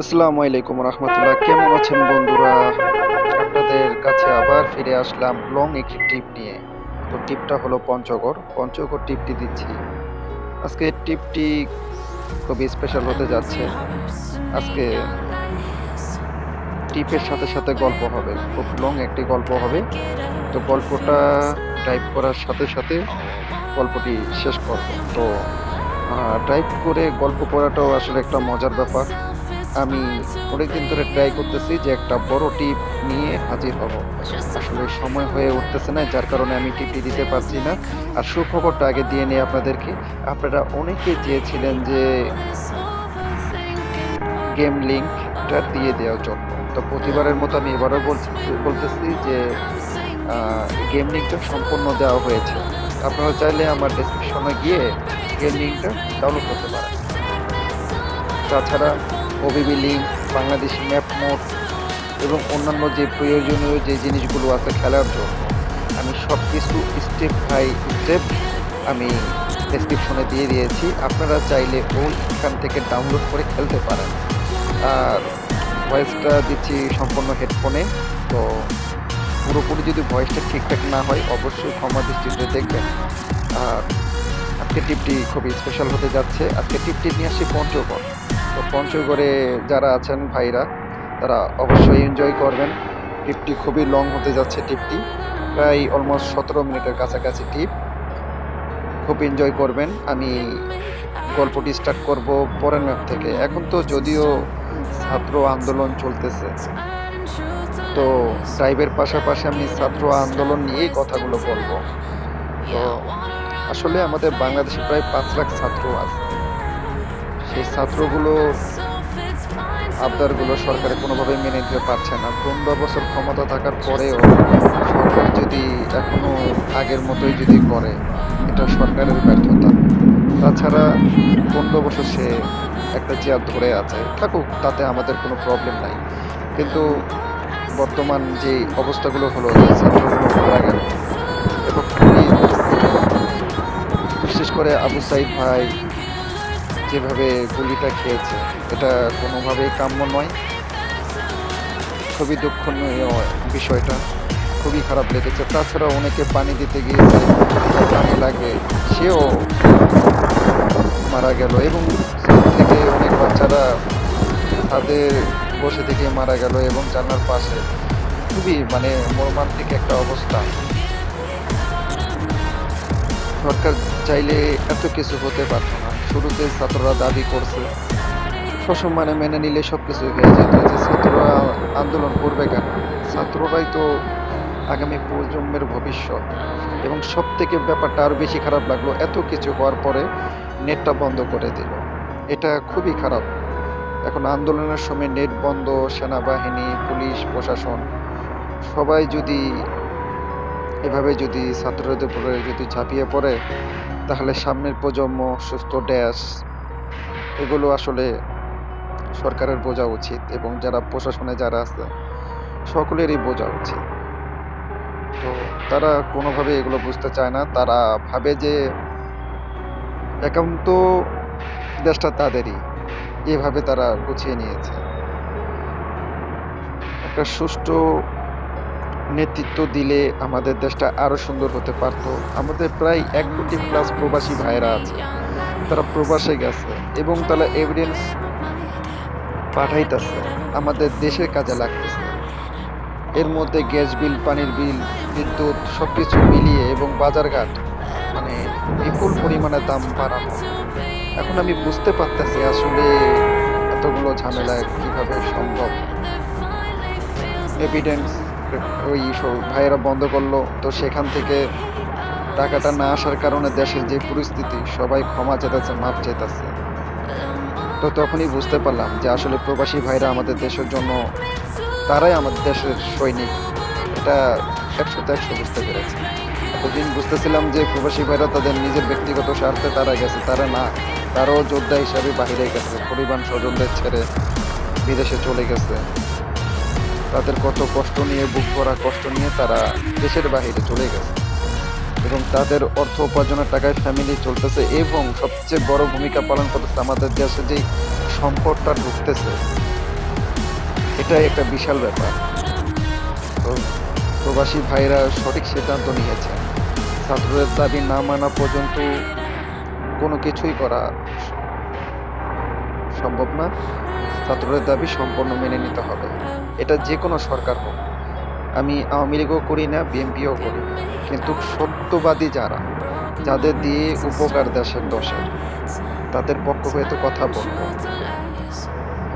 আসসালামু আলাইকুম রহমতুল্লাহ। কেমন আছেন বন্ধুরা? আপনাদের কাছে আবার ফিরে আসলাম লং একটি টিপ নিয়ে। তো টিপটা হলো পঞ্চগড়। পঞ্চগড় টিপটি দিচ্ছি। আজকে টিপটি খুবই স্পেশাল হতে যাচ্ছে। আজকে টিপের সাথে সাথে গল্প হবে। খুব লং একটি গল্প হবে। তো গল্পটা টাইপ করার সাথে সাথে গল্পটি শেষ করব। তো টাইপ করে গল্প করাটাও আসলে একটা মজার ব্যাপার। আমি অনেকদিন ধরে ট্রাই করতেছি যে একটা বড় টিপ নিয়ে হাজির হব। আসলে সময় হয়ে উঠতেছে না, যার কারণে আমি টিপটি দিতে পারছি না। আর সুখবরটা আগে দিয়ে নিই আপনাদেরকে। আপনারা অনেকে চেয়েছিলেন যে গেম লিঙ্কটা দিয়ে দেওয়ার জন্য। তো প্রতিবারের মতো আমি এবারও বলছি, বলতেছি যে গেম লিঙ্কটা সম্পূর্ণ দেওয়া হয়েছে। আপনারা চাইলে আমার ডেসক্রিপশনে গিয়ে গেম লিঙ্কটা ডাউনলোড করতে পারেন। তাছাড়া OBB link Bangladeshi map mod এবং অন্যান্য যে প্রয়োজনীয় যে জিনিসগুলো আছে খেলার জন্য। আমি সব কিছু স্টেপ বাই স্টেপ আমি ডেসক্রিপশনে দিয়ে দিয়েছি। আপনারা চাইলে ওইখান থেকে ডাউনলোড করে খেলতে পারেন। আর ভয়েসটা দিচ্ছি সম্পূর্ণ হেডফোনে তো পুরোপুরি যদি ভয়েসটা ঠিকঠাক না হয়, অবশ্যই ক্ষমা দৃষ্টিতে দেখবেন। আর আজকে টিপটি খুবই স্পেশাল হতে যাচ্ছে। আজকে টিপটি নিয়ে আসি পঞ্চগড়। তো পঞ্চগড়ে যারা আছেন ভাইরা, তারা অবশ্যই এনজয় করবেন। টিপটি খুবই লং হতে যাচ্ছে টিপটি প্রায় অলমোস্ট সতেরো মিনিটের কাছাকাছি টিপ খুব এনজয় করবেন। আমি গল্পটি স্টার্ট করব পরের ম্যাপ থেকে। এখন তো যদিও ছাত্র আন্দোলন চলতেছে, তো ড্রাইভের পাশাপাশি আমি ছাত্র আন্দোলন নিয়েই কথাগুলো বলব। তো আসলে আমাদের বাংলাদেশে প্রায় পাঁচ লাখ ছাত্র আছে। সেই ছাত্রগুলো আবদারগুলো সরকারে কোনোভাবেই মেনে নিতে পারছে না। পনেরো বছর ক্ষমতা থাকার পরেও সরকার যদি এখনও আগের মতোই যদি করে, এটা সরকারের ব্যর্থতা। তাছাড়া পনেরো বছর সে একটা চেয়ার ধরে আছে, থাকুক, তাতে আমাদের কোনো প্রবলেম নাই। কিন্তু বর্তমান যে অবস্থাগুলো হলো বিশেষ করে আবু সাইদ ভাই যেভাবে গুলিটা খেয়েছে, এটা কোনোভাবেই কাম্য নয়। খুবই দুঃখনীয় বিষয়টা, খুবই খারাপ লেগেছে। তাছাড়া অনেকে পানি দিতে গিয়েছে পানি লাগে, সেও মারা গেল এবং থেকে অনেক বাচ্চারা তাদের বসে থেকে মারা গেল এবং জানার পাশে। খুবই মানে মর্মান্তিক একটা অবস্থা। সরকার চাইলে এত কিছু হতে পারত না। শুরুতে ছাত্ররা দাবি করছে, সসম্মানে মেনে নিলে সব কিছু হয়ে যেত যে ছাত্ররা আন্দোলন করবে কেন? ছাত্ররাই তো আগামী প্রজন্মের ভবিষ্যৎ। এবং সব থেকে ব্যাপারটা আরও বেশি খারাপ লাগল, এত কিছু হওয়ার পরে নেটটা বন্ধ করে দিল। এটা খুবই খারাপ। এখন আন্দোলনের সময় নেট বন্ধ, সেনাবাহিনী, পুলিশ, প্রশাসন, সবাই যদি এভাবে যদি ছাত্রদের উপরে যদি ঝাঁপিয়ে পড়ে তাহলে সামনের প্রজন্ম সুস্থ, ড্যাশ। এগুলো আসলে সরকারের বোঝা উচিত এবং যারা প্রশাসনে যারা আছে, সকলেরই বোঝা উচিত। তো তারা কোনোভাবে এগুলো বুঝতে চায় না। তারা ভাবে যে একান্ত দেশটা তাদেরই। এভাবে তারা গুছিয়ে নিয়েছে। একটা সুষ্ঠু নেতৃত্ব দিলে আমাদের দেশটা আরও সুন্দর হতে পারতো। আমাদের প্রায় এক কোটি প্লাস প্রবাসী ভাইরা আছে। তারা প্রবাসে গেছে এবং তারা এভিডেন্স পাঠাইতেছে। আমাদের দেশের কাজে লাগতেছে। এর মধ্যে গ্যাস বিল, পানির বিল, বিদ্যুৎ সব কিছু মিলিয়ে এবং বাজারঘাট মানে বিপুল পরিমাণে দাম বাড়ানো। এখন আমি বুঝতে পারতেছি আসলে এতগুলো ঝামেলা কীভাবে সম্ভব। এভিডেন্স ওই ভাইয়েরা বন্ধ করল। তো সেখান থেকে টাকাটা না আসার কারণে দেশের যে পরিস্থিতি, সবাই ক্ষমা চেতেছে মাপ চেতেছে তো তখনই বুঝতে পারলাম যে আসলে প্রবাসী ভাইরা আমাদের দেশের জন্য, তারাই আমাদের দেশের সৈনিক। এটা একশোতে একশো বুঝতে পেরেছি। এতদিন বুঝতেছিলাম যে প্রবাসী ভাইরা তাদের নিজের ব্যক্তিগত স্বার্থে তারা গেছে, তারা না। তারাও যোদ্ধা হিসাবে বাহিরে গেছে পরিবার স্বজনদের ছেড়ে বিদেশে চলে গেছে। তাদের কত কষ্ট নিয়ে, বুক করা কষ্ট নিয়ে তারা দেশের বাহিরে চলে গেছে। এবং তাদের অর্থ উপার্জনের টাকায় ফ্যামিলি চলতেছে এবং সবচেয়ে বড় ভূমিকা পালন করতেছে আমাদের দেশে যেই সম্পদটা ঢুকতেছে, এটাই একটা বিশাল ব্যাপার। তো প্রবাসী ভাইরা সঠিক সিদ্ধান্ত নিয়েছে। ছাত্রদের দাবি না মানা পর্যন্ত কোনো কিছুই করা সম্ভব না। ছাত্রদের দাবি সম্পূর্ণ মেনে নিতে হবে। এটা যে কোনো সরকার হোক। আমি আওয়ামী লীগও করি না, বিএনপিও করি। কিন্তু সত্যবাদী যারা, যাদের দিয়ে উপকার দেশের দশের তাদের পক্ষ হয়ে তো কথা বলব।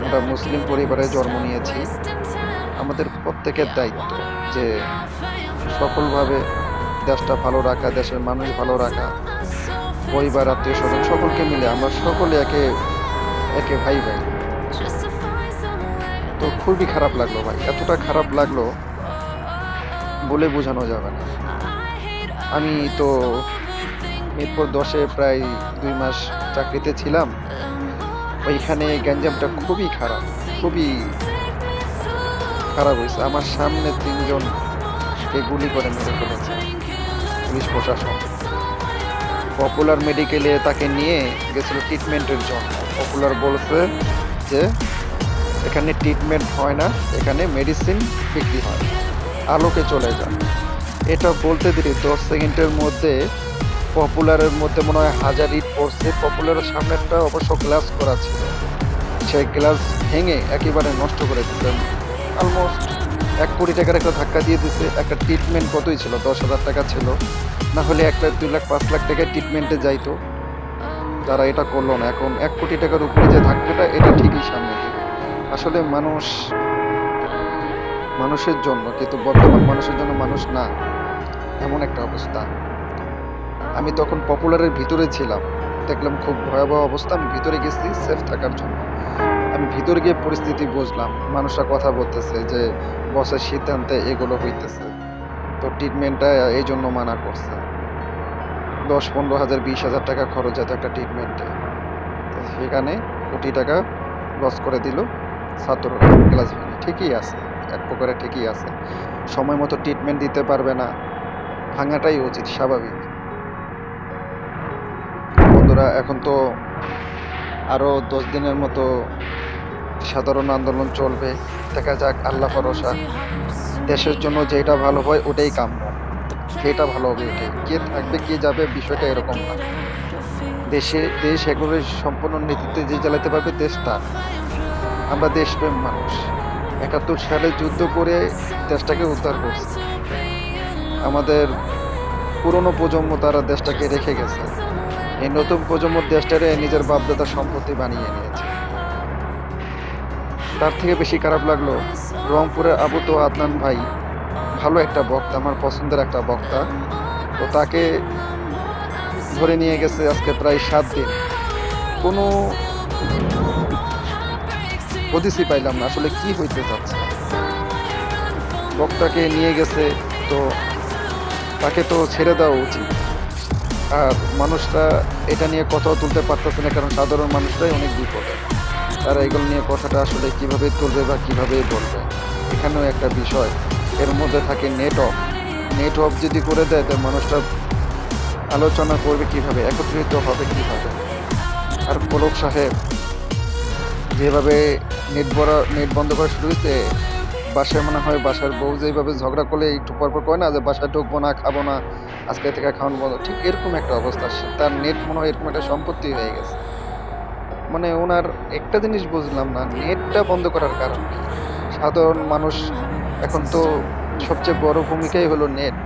আমরা মুসলিম পরিবারে জন্ম নিয়েছি। আমাদের প্রত্যেকের দায়িত্ব যে সফলভাবে দেশটা ভালো রাখা, দেশের মানুষ ভালো রাখা, পরিবার, আত্মীয় স্বজন, সকলকে মিলে আমরা সকলে একে একে ভাই ভাই। তো খুবই খারাপ লাগল ভাই, এতটা খারাপ লাগল বলে বোঝানো যাবে না। আমি তো মিরপুর দশে প্রায় দুই মাস চাকরিতে ছিলাম, ওইখানে গ্যাঞ্জামটা খুবই খারাপ খুবই খারাপ হয়েছে। আমার সামনে তিনজনকে গুলি করে মেরে ফেলেছে পুলিশ প্রশাসন। পপুলার মেডিকেলে তাকে নিয়ে গেছিল ট্রিটমেন্টের জন্য। পপুলার বলছে যে, এখানে ট্রিটমেন্ট হয় না, এখানে মেডিসিন বিক্রি হয়। আলোকে চলে যান। এটা বলতে দিলে দশ সেকেন্ডের মধ্যে পপুলারের মধ্যে মনে হয় হাজার ইট পড়ছে। পপুলারের সামনেরটা অবশ্য গ্লাস করা ছিল। সেই গ্লাস ভেঙে একেবারে নষ্ট করে দিচ্ছে অলমোস্ট এক কোটি টাকার একটা ধাক্কা দিয়ে দিচ্ছে একটা ট্রিটমেন্ট কতই ছিল? দশ হাজার টাকা ছিল। না হলে এক লাখ, দুই লাখ, পাঁচ লাখ টাকায় ট্রিটমেন্টে যাইতো। তারা এটা করল না। এখন এক কোটি টাকার উপরে যে ধাক্কাটা, এটা ঠিকই সামনে আসলে মানুষ, মানুষের জন্য, কিন্তু বর্তমান মানুষের জন্য মানুষ না। এমন একটা অবস্থা। আমি তখন পপুলারের ভিতরে ছিলাম। দেখলাম খুব ভয়াবহ অবস্থা। আমি ভিতরে গেছি সেফ থাকার জন্য। আমি ভিতরে গিয়ে পরিস্থিতি বুঝলাম। মানুষরা কথা বলতেছে যে, বসের সিদ্ধান্তে এগুলো হইতেছে। তো ট্রিটমেন্টটা এই জন্য মানা করছে। দশ, পনেরো হাজার, বিশ হাজার টাকা খরচ যেত একটা ট্রিটমেন্টে তো সেখানে কোটি টাকা লস করে দিল ছাত্র ক্লাস ভেঙে ঠিকই আছে, এক প্রকারে ঠিকই আছে। সময় মতো ট্রিটমেন্ট দিতে পারবে না। ভাঙাটাই উচিত, স্বাভাবিক। বন্ধুরা, এখন তো আরও দশ দিনের মতো সাধারণ আন্দোলন চলবে, দেখা যাক, আল্লাহ ভরসা। দেশের জন্য যেটা ভালো হয়, ওটাই কাম্য। সেটা ভালো হবে, ওটাই। কে থাকবে, কে যাবে, বিষয়টা এরকম না। দেশে, দেশ এগুলো সম্পূর্ণ নীতিতে যে চালাতে পারবে, দেশ তার। আমরা দেশপ্রেম মানুষ। একাত্তর সালে যুদ্ধ করে দেশটাকে উদ্ধার করছে। আমাদের পুরনো প্রজন্ম তারা দেশটাকে রেখে গেছে। এই নতুন প্রজন্ম দেশটারে নিজের বাপদাদার সম্পত্তি বানিয়ে নিয়েছে। তার থেকে বেশি খারাপ লাগল রংপুরের আবু তো আদনান ভাই। ভালো একটা বক্তা, আমার পছন্দের একটা বক্তা। তো তাকে ধরে নিয়ে গেছে আজকে প্রায় সাত দিন। কোনো হদিসই পাইলাম না, আসলে কি হইতে যাচ্ছে? বক্তাকে নিয়ে গেছে তো তাকে তো ছেড়ে দেওয়া উচিত। আর মানুষটা এটা নিয়ে কথাও তুলতে পারতেছে না, কারণ সাধারণ মানুষটাই অনেক বিপদে। তারা এগুলো নিয়ে কথাটা আসলে কীভাবে তুলবে বা কীভাবে বলবে? এখানেও একটা বিষয়। এর মধ্যে থাকে নেট অফ নেট অফ যদি করে দেয় তো মানুষটা আলোচনা করবে কীভাবে, একত্রিত হবে কীভাবে। আর পলক সাহেব, যেভাবে নেট বড় নেট বন্ধ করা শুরু হয়েছে, বাসায় মনে হয় বাসার বউ যেভাবে ঝগড়া করলে একটু পর পর করে না, যে বাসায় ঢুকবো না, খাব না, আজকে থেকে খাওয়ানো বন্ধ। ঠিক এরকম একটা অবস্থা। তার নেট মনে হয় এরকম একটা সম্পত্তি হয়ে গেছে। মানে ওনার একটা জিনিস বুঝলাম না, নেটটা বন্ধ করার কারণ। সাধারণ মানুষ এখন তো সবচেয়ে বড় ভূমিকাই হলো নেট।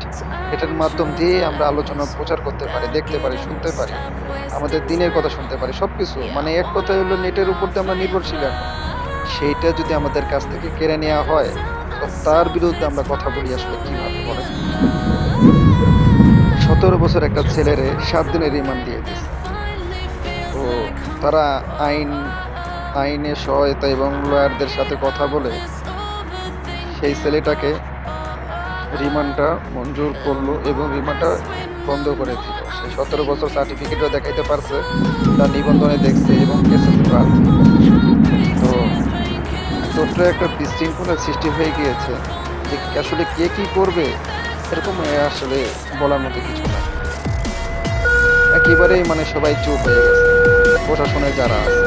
এটার মাধ্যম দিয়ে আমরা আলোচনা, প্রচার করতে পারি, দেখতে পারি, শুনতে পারি, আমাদের দিনের কথা শুনতে পারি সব কিছু মানে এক কথায় হলো নেটের উপর দিয়ে আমরা নির্ভরশীল এখন। সেইটা যদি আমাদের কাছ থেকে কেড়ে নেওয়া হয়, তো তার বিরুদ্ধে আমরা কথা বলি আসলে কীভাবে, বলেন। সতেরো বছর একটা ছেলেরে সাত দিনের রিমান্ড দিয়ে দিয়েছে। তো তারা আইন আইনের সহায়তা এবং লয়ারদের সাথে কথা বলে সেই ছেলেটাকে রিমান্ডটা মঞ্জুর করল এবং রিমান্ডটা বন্ধ করে দিল সে সতেরো বছর সার্টিফিকেটও দেখাইতে পারছে, তার নিবন্ধনে দেখছে এবং কেসেস প্রার্থী তো ছোট্ট একটা বিশৃঙ্খলার সৃষ্টি হয়ে গিয়েছে যে আসলে কে কি করবে, এরকম আসলে বলার মতো কিছু না। একেবারেই মানে সবাই চুপ হয়ে গেছে। প্রশাসনে যারা আছে,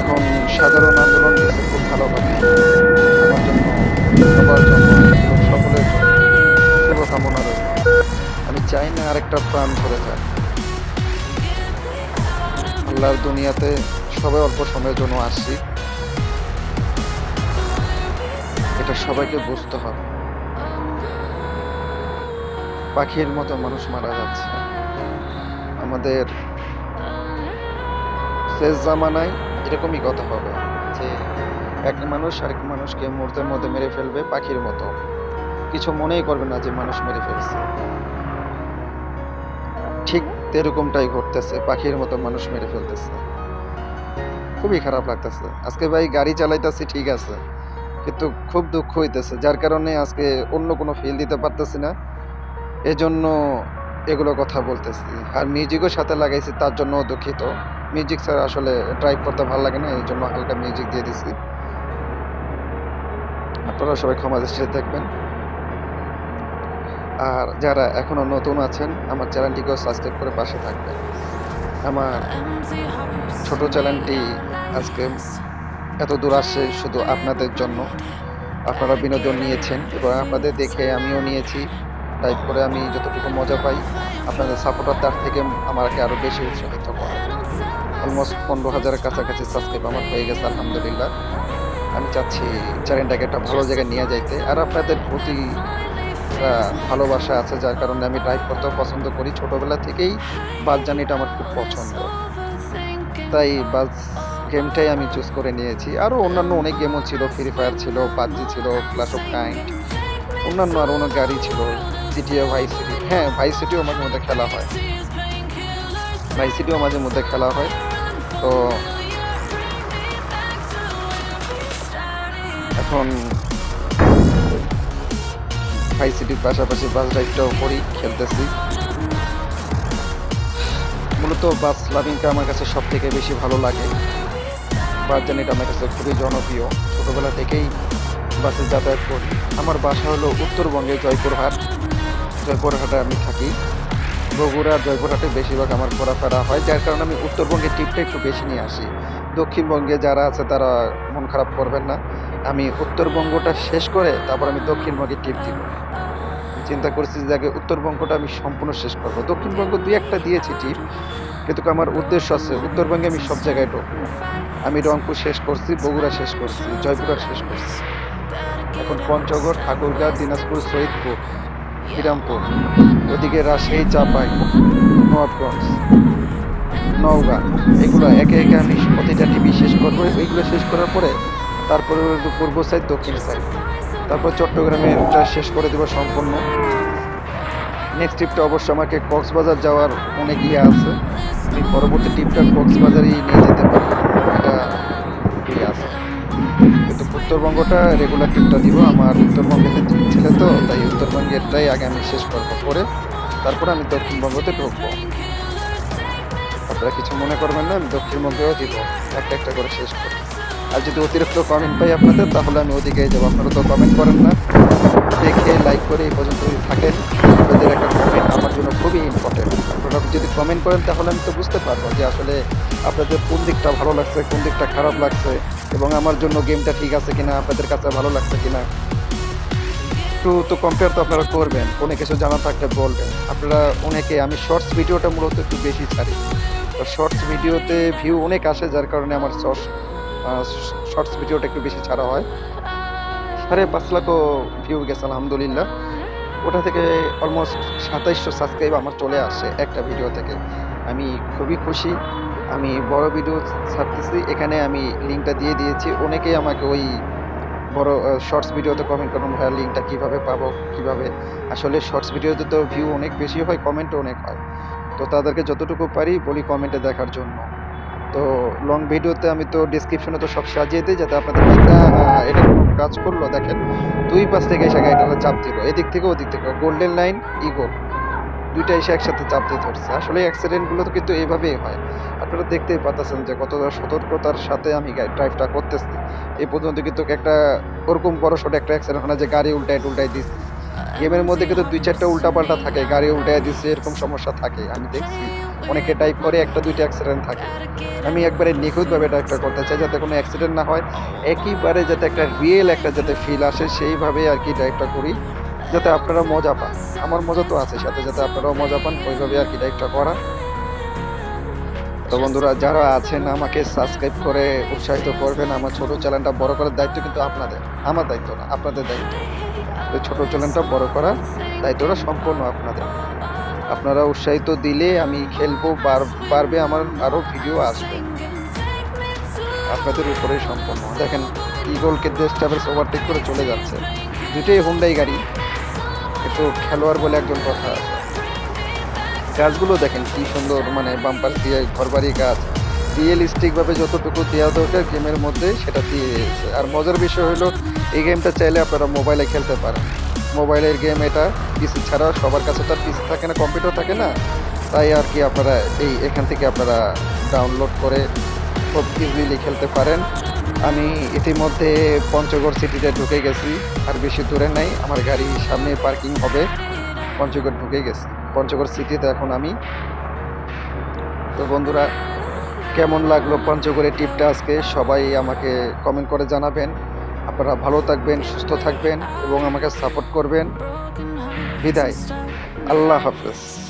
এখন সাধারণ আন্দোলন দিচ্ছে খুব ভালোভাবে। সবার জন্য এবং সকলের জন্য শুভকামনা রইল। আমি চাই না আরেকটা প্রাণ ধরে যাক। আল্লাহর দুনিয়াতে সবাই অল্প সময়ের জন্য আসছি। এটা সবাইকে বুঝতে হবে। পাখির মতো মানুষ মারা যাচ্ছে। আমাদের শেষ জামানায় এরকমই কথা হবে, যে এক মানুষ আরেক মানুষকে মুহূর্তের মধ্যে মেরে ফেলবে পাখির মতো। কিছু মনেই করবে না যে মানুষ মেরে ফেলছে। ঠিক এরকমটাই ঘটতেছে, পাখির মতো মানুষ মেরে ফেলতেছে। খুবই খারাপ লাগতেছে। আজকে ভাই গাড়ি চালাইতেছি, ঠিক আছে। কিন্তু খুব দুঃখ হইতেছে। যার কারণে আজকে অন্য কোনো ফিল দিতে পারতেছি না। এজন্য এগুলো কথা বলতেছি। আর মিউজিকও সাথে লাগাইছি, তার জন্য দুঃখিত। মিউজিক ছাড়া আসলে ড্রাইভ করতে ভালো লাগে না, এই জন্য হালকা মিউজিক দিয়ে দিছি। আপনারা সবাই ক্ষমা দৃষ্টিতে দেখবেন। আর যারা এখনও নতুন আছেন, আমার চ্যানেলটিকেও সাবস্ক্রাইব করে পাশে থাকবেন। আমার ছোট চ্যানেলটি আজকে এত দূর আসছে শুধু আপনাদের জন্য। আপনারা বিনোদন নিয়েছেন এবং আপনাদের দেখে আমিও নিয়েছি। টাইপ করে আমি যতটুকু মজা পাই, আপনাদের সাপোর্টার তার থেকে আমাকে আরও বেশি উৎসাহিত করে। অলমোস্ট পনেরো হাজারের কাছাকাছি সাবস্ক্রাইব আমার হয়ে গেছে, আলহামদুলিল্লাহ। আমি চাচ্ছি চ্যানেলটাকে একটা ভালো জায়গায় নিয়ে যাইতে। আর আপনাদের প্রতি ভালোবাসা আছে, যার কারণে আমি ড্রাইভ করতেও পছন্দ করি। ছোটোবেলা থেকেই বাস জার্নিটা আমার খুব পছন্দ। তাই বাস গেমটাই আমি চুজ করে নিয়েছি। আরও অন্যান্য অনেক গেমও ছিল ফ্রি ফায়ার ছিল, পাবজি ছিল ক্লাস অফ কাইন্ড অন্যান্য আরও অনেক গাড়ি ছিল। জিটিও ভাই সিটি হ্যাঁ ভাই সিটিও মাঝে মধ্যে খেলা হয়। ভাই সিটিও মাঝে মধ্যে খেলা হয়। তো এখন ভাই সিটির পাশাপাশি বাস রাইডটাও করি, খেলতেছি। মূলত বাস লাভিংটা আমার কাছে সব থেকে বেশি ভালো লাগে। বাস জার্নিটা আমার কাছে খুবই জনপ্রিয়। ছোটোবেলা থেকেই বাসে যাতায়াত করি। আমার বাসা হলো উত্তরবঙ্গে জয়পুরহাট। জয়পুরহাটে আমি থাকি। বগুড়া জয়পুরহাটে বেশিরভাগ আমার ঘোরাফেরা হয়, যার কারণে আমি উত্তরবঙ্গে টিপটা একটু বেশি নিয়ে আসি। দক্ষিণবঙ্গে যারা আছে তারা মন খারাপ করবেন না। আমি উত্তরবঙ্গটা শেষ করে তারপর আমি দক্ষিণবঙ্গে টিপ দিব। চিন্তা করছি যে আগে উত্তরবঙ্গটা আমি সম্পূর্ণ শেষ করব। দক্ষিণবঙ্গ দুই একটা দিয়েছি টিপ কিন্তু আমার উদ্দেশ্য আছে, উত্তরবঙ্গে আমি সব জায়গায় ঢুকবো। আমি রংপুর শেষ করছি, বগুড়া শেষ করছি, জয়পুরহাট শেষ করছি। এখন পঞ্চগড় ঠাকুরগাঁ দিনাজপুর শহীদপুর শ্রীরামপুর, ওদিকে রাজশাহী, চাপাই, নবাবগঞ্জ, নওগাঁ, এগুলো একে একে আমি প্রতিটা টিভি শেষ করব। এইগুলো শেষ করার পরে তারপরে পূর্ব সাইড দক্ষিণ সাইড তারপর চট্টগ্রামেরটা শেষ করে দেবো সম্পূর্ণ। নেক্সট ট্রিপটা অবশ্য আমাকে কক্সবাজার যাওয়ার অনেক ইয়ে আছে। পরবর্তী ট্রিপটা কক্সবাজারই নিয়ে যেতে পারি এটা উত্তরবঙ্গটা রেগুলার ট্রিপটা দিব। আমার উত্তরবঙ্গে ছেলে তো, তাই উত্তরবঙ্গেরটাই আগে আমি শেষ করব করে তারপরে আমি দক্ষিণবঙ্গতে ঢুকবো। আপনারা কিছু মনে করবেন না, আমি দক্ষিণবঙ্গেও দিব। একটা একটা করে শেষ করি আর যদি অতিরিক্ত কমেন্ট পাই আপনাদের, তাহলে আমি ওদিকে যাব। আপনারা তো কমেন্ট করেন না। দেখে লাইক করে এই পর্যন্ত যদি থাকেন, আপনাদের একটা কমেন্ট আমার জন্য খুবই ইম্পর্টেন্ট আপনারা যদি কমেন্ট করেন, তাহলে আমি তো বুঝতে পারব যে আসলে আপনাদের কোন দিকটা ভালো লাগছে, কোন দিকটা খারাপ লাগছে, এবং আমার জন্য গেমটা ঠিক আছে কিনা, আপনাদের কাছে ভালো লাগছে কিনা। একটু তো কম্পেয়ার তো আপনারা করবেন কোনো কিছু জানা থাকলে বলবেন। আপনারা অনেকে, আমি শর্টস ভিডিওটা মূলত একটু বেশি ছাড়ি। তো শর্টস ভিডিওতে ভিউ অনেক আসে, যার কারণে আমার শর্টস শর্টস ভিডিওটা একটু বেশি ছাড়া হয়। সাড়ে পাঁচ লাখও ভিউ গেছে, আলহামদুলিল্লাহ। ওটা থেকে অলমোস্ট সাতাইশশো সাবস্ক্রাইব আমার চলে আসে একটা ভিডিও থেকে। আমি খুবই খুশি। আমি বড় ভিডিও ছাড়তেছি। এখানে আমি লিঙ্কটা দিয়ে দিয়েছি। অনেকেই আমাকে ওই বড় শর্টস ভিডিওতে কমেন্ট করুন, ভাইয়া লিঙ্কটা কীভাবে পাবো? কীভাবে? আসলে শর্টস ভিডিওতে তো ভিউ অনেক বেশি হয় কমেন্টও অনেক হয়। তো তাদেরকে যতটুকু পারি বলি কমেন্টে দেখার জন্য। তো লং ভিডিওতে আমি তো ডিসক্রিপশনে তো সব সাজিয়ে দিই যাতে আপনাদের এটা এটা কাজ করল। দেখেন দুই পাশ থেকে এসে গাড়িটা চাপ দিল। এদিক থেকে ওদিক থেকে। গোল্ডেন লাইন ইগোল দুইটা এসে একসাথে চাপ দিয়ে ধরছে। আসলে অ্যাক্সিডেন্টগুলো তো কিন্তু এইভাবেই হয়। আপনারা দেখতেই পাচ্ছেন যে কতটা সতর্কতার সাথে আমি ড্রাইভটা করতেছি। এই পর্যন্ত কিন্তু একটা ওরকম বড় সড়ো একটা অ্যাক্সিডেন্ট হয় না যে গাড়ি উল্টায় টুলটাই দিচ্ছে গেমের মধ্যে কিন্তু দুই চারটা উল্টা পাল্টা থাকে। গাড়ি উল্টায় দিচ্ছে এরকম সমস্যা থাকে। আমি দেখছি। অনেকে টাইপ করে একটা, দুইটা অ্যাক্সিডেন্ট থাকে। আমি একবারে নিখুঁতভাবে এটা একটা করতে চাই যাতে কোনো অ্যাক্সিডেন্ট না হয়। একইবারে যাতে একটা রিয়েল একটা যাতে ফিল আসে সেইভাবে আর কি ডাইভটা করি। যাতে আপনারা মজা পান। আমার মজা তো আছে সাথে, যাতে আপনারাও মজা পান, ওইভাবে আর কি ডাইভটা করা। তো বন্ধুরা, যারা আছেন, আমাকে সাবস্ক্রাইব করে উৎসাহিত করবেন। আমার ছোট চ্যানেলটা বড় করার দায়িত্ব কিন্তু আপনাদের। আমার দায়িত্ব না, আপনাদের দায়িত্ব। তো ছোট চ্যানেলটা বড় করার দায়িত্বটা সম্পূর্ণ আপনাদের। আপনারা উৎসাহিত দিলে আমি খেলব পারবে আমার আরও ভিডিও আসবে। আপনাদের উপরেই সম্পন্ন। দেখেন ইগলকে দেশ ট্রাভেলস ওভারটেক করে চলে যাচ্ছে। দুটোই হুন্ডাই গাড়ি। একটু খেলোয়াড় বলে একজন কথা আছে। গাছগুলো দেখেন কি সুন্দর মানে বাম্পার দিয়ে ঘরবাড়ি গাছ। রিয়েলিস্টিকভাবে যতটুকু দেওয়া দরকার গেমের মধ্যে সেটা দিয়ে আর মজার বিষয় হলো, এই গেমটা চাইলে আপনারা মোবাইলে খেলতে পারেন। মোবাইলের গেম এটা। পিসি ছাড়া সবার কাছে তো পিসি থাকে না কম্পিউটার থাকে না। তাই আর কি আপনারা এই এখান থেকে আপনারা ডাউনলোড করে খুব ইজিলি খেলতে পারেন। আমি ইতিমধ্যে পঞ্চগড় সিটিতে ঢুকে গেছি, আর বেশি দূরে নাই। আমার গাড়ি সামনে পার্কিং হবে। পঞ্চগড় ঢুকে গেছি। পঞ্চগড় সিটিতে এখন আমি। তো বন্ধুরা, কেমন লাগল পঞ্চগড়ের টিপটা আজকে? সবাই আমাকে কমেন্ট করে জানাবেন। আপনারা ভালো থাকবেন সুস্থ থাকবেন এবং আমাকে সাপোর্ট করবেন। বিদায়। আল্লাহ হাফেজ।